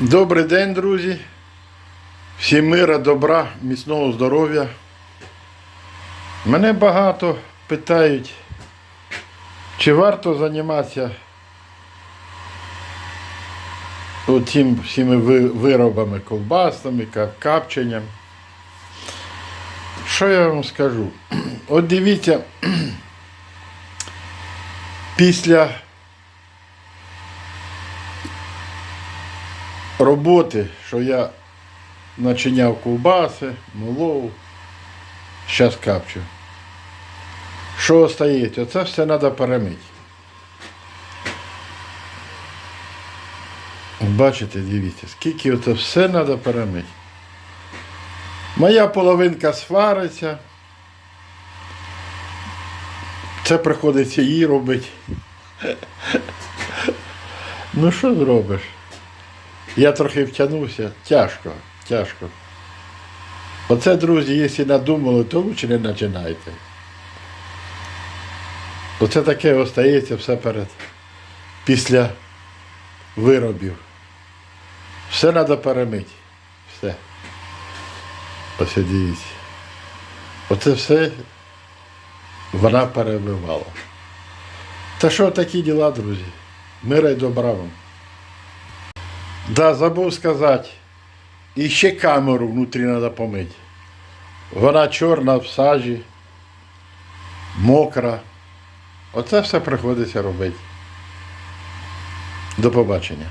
Добрий день, друзі. Всім мира, добра, міцного здоров'я. Мене багато питають, чи варто займатися цим всіми виробами, ковбасами, капченням. Що я вам скажу? От дивіться, після роботи, що я начиняв ковбаси, молов, зараз капчу. Що остається? Оце все треба перемити. Бачите, дивіться, скільки оце все треба перемити. Моя половинка свариться. Це приходиться їй робити. Ну що зробиш? Я трохи втягнувся. Тяжко, тяжко. Оце, друзі, якщо надумали, то лучше не починайте. Оце таке остається все перед після виробів. Все треба перемити. Все. Дивіться. Оце все вона перебивала. Та що такі діла, друзі? Мира й добра вам. Да, забув сказати. І ще камеру внутрі треба помити. Вона чорна в сажі, мокра. Оце все приходиться робити. До побачення.